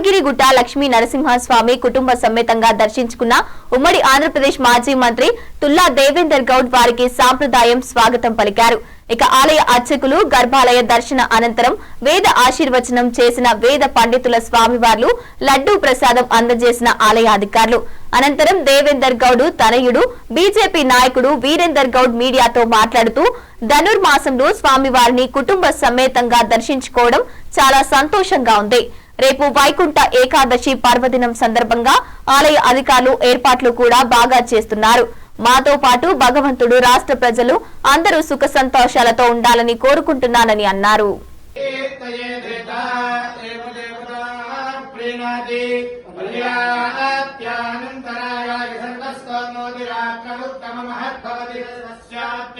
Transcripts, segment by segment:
యాదగిరిగుట్ట లక్ష్మీ నరసింహస్వామి కుటుంబ సమేతంగా దర్శించుకున్న ఉమ్మడి ఆంధ్రప్రదేశ్ మాజీ మంత్రి తుల్లా దేవేందర్ గౌడ్ వారికి సాంప్రదాయం స్వాగతం పలికారు. ఇక ఆలయ అర్చకులు గర్భాలయ దర్శన అనంతరం వేద ఆశీర్వచనం చేసిన వేద పండితుల స్వామివార్లు లడ్డూ ప్రసాదం అందజేసిన ఆలయ అధికారులు. అనంతరం దేవేందర్ గౌడ్ తనయుడు బీజేపీ నాయకుడు వీరేందర్ గౌడ్ మీడియాతో మాట్లాడుతూ ధనుర్మాసంలో స్వామివారిని కుటుంబ సమేతంగా దర్శించుకోవడం చాలా సంతోషంగా ఉంది. రేపు వైకుంఠ ఏకాదశి పర్వదినం సందర్భంగా ఆలయ అధికారులు ఏర్పాట్లు కూడా బాగా చేస్తున్నారు. మాతో పాటు భగవంతుడు రాష్ట్ర ప్రజలు అందరూ సుఖ సంతోషాలతో ఉండాలని కోరుకుంటున్నానని అన్నారు. మహద్భవతి देवता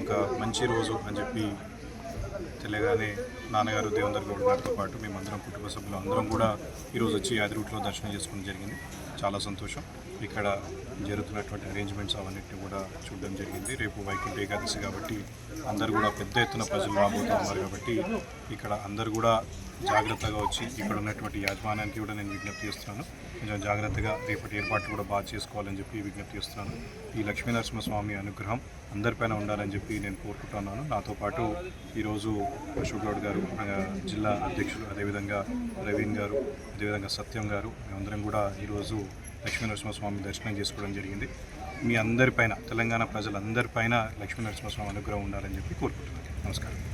ఇంకా మంచి రోజు అని చెప్పి తెలియగానే నాన్నగారు దేవేందర్ గౌడ్ గారితో పాటు మేమందరం కుటుంబ సభ్యులు అందరం కూడా ఈరోజు వచ్చి యాదగిరిగుట్టలో దర్శనం చేసుకోవడం జరిగింది. చాలా సంతోషం. ఇక్కడ జరుగుతున్నటువంటి అరేంజ్మెంట్స్ అవన్నిటిని కూడా చూడడం జరిగింది. రేపు వైకుంఠ ఏకాదశి కాబట్టి అందరు కూడా పెద్ద ఎత్తున ప్రజలు రాబోతూ ఉన్నారు కాబట్టి ఇక్కడ అందరు కూడా జాగ్రత్తగా వచ్చి ఇక్కడ ఉన్నటువంటి యాజమాన్యానికి కూడా నేను విజ్ఞప్తి చేస్తున్నాను. కొంచెం జాగ్రత్తగా రేపటి ఏర్పాట్లు కూడా బాగా చేసుకోవాలని చెప్పి విజ్ఞప్తి చేస్తున్నాను. ఈ లక్ష్మీనరసింహ స్వామి అనుగ్రహం అందరిపైన ఉండాలని చెప్పి నేను కోరుకుంటున్నాను. నాతో పాటు ఈరోజు అశోక్ గౌడ్ గారు జిల్లా అధ్యక్షులు అదేవిధంగా ప్రవీణ్ గారు అదేవిధంగా సత్యం గారు మేమందరం కూడా ఈరోజు లక్ష్మీ నరసింహస్వామి దర్శనం చేసుకోవడం జరిగింది. మీ అందరిపైన తెలంగాణ ప్రజలందరిపైన లక్ష్మీ నరసింహస్వామి అనుగ్రహం ఉండాలని చెప్పి కోరుకుంటున్నాను. నమస్కారం.